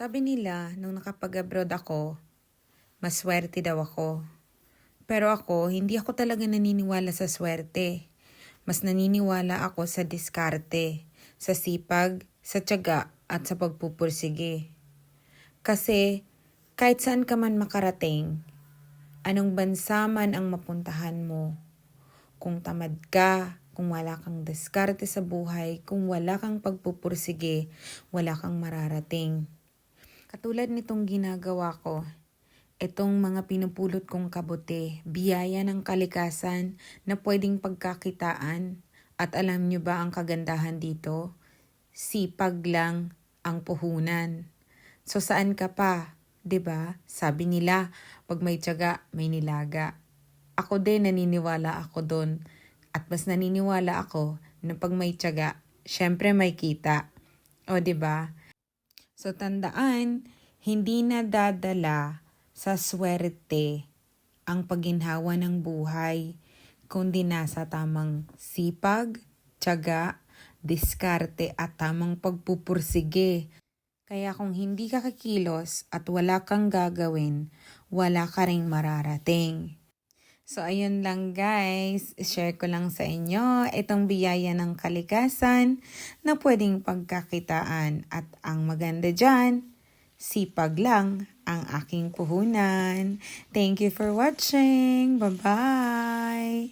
Sabi nila, nung nakapag-abroad ako, maswerte daw ako. Pero ako, hindi ako talaga naniniwala sa swerte. Mas naniniwala ako sa diskarte, sa sipag, sa tiyaga, at sa pagpupursige. Kasi, kahit saan ka man makarating, anong bansa man ang mapuntahan mo, kung tamad ka, kung wala kang diskarte sa buhay, kung wala kang pagpupursige, wala kang mararating. Katulad nitong ginagawa ko, itong mga pinupulot kong kabote, biyaya ng kalikasan na pwedeng pagkakitaan. At alam nyo ba ang kagandahan dito? Sipag lang ang puhunan. So saan ka pa? 'Di ba? Sabi nila, pag may tiyaga, may nilaga. Ako din naniniwala ako doon. At mas naniniwala ako na pag may tiyaga, syempre may kita. O 'di ba? So tandaan, hindi na dadala sa swerte ang paginhawa ng buhay, kundi nasa tamang sipag, tiyaga, diskarte at tamang pagpupursige. Kaya kung hindi ka kikilos at wala kang gagawin, wala ka ring mararating. So ayun lang guys, share ko lang sa inyo itong biyaya ng kalikasan na pwedeng pagkakitaan at ang maganda dyan, sipag lang ang aking puhunan. Thank you for watching. Bye-bye!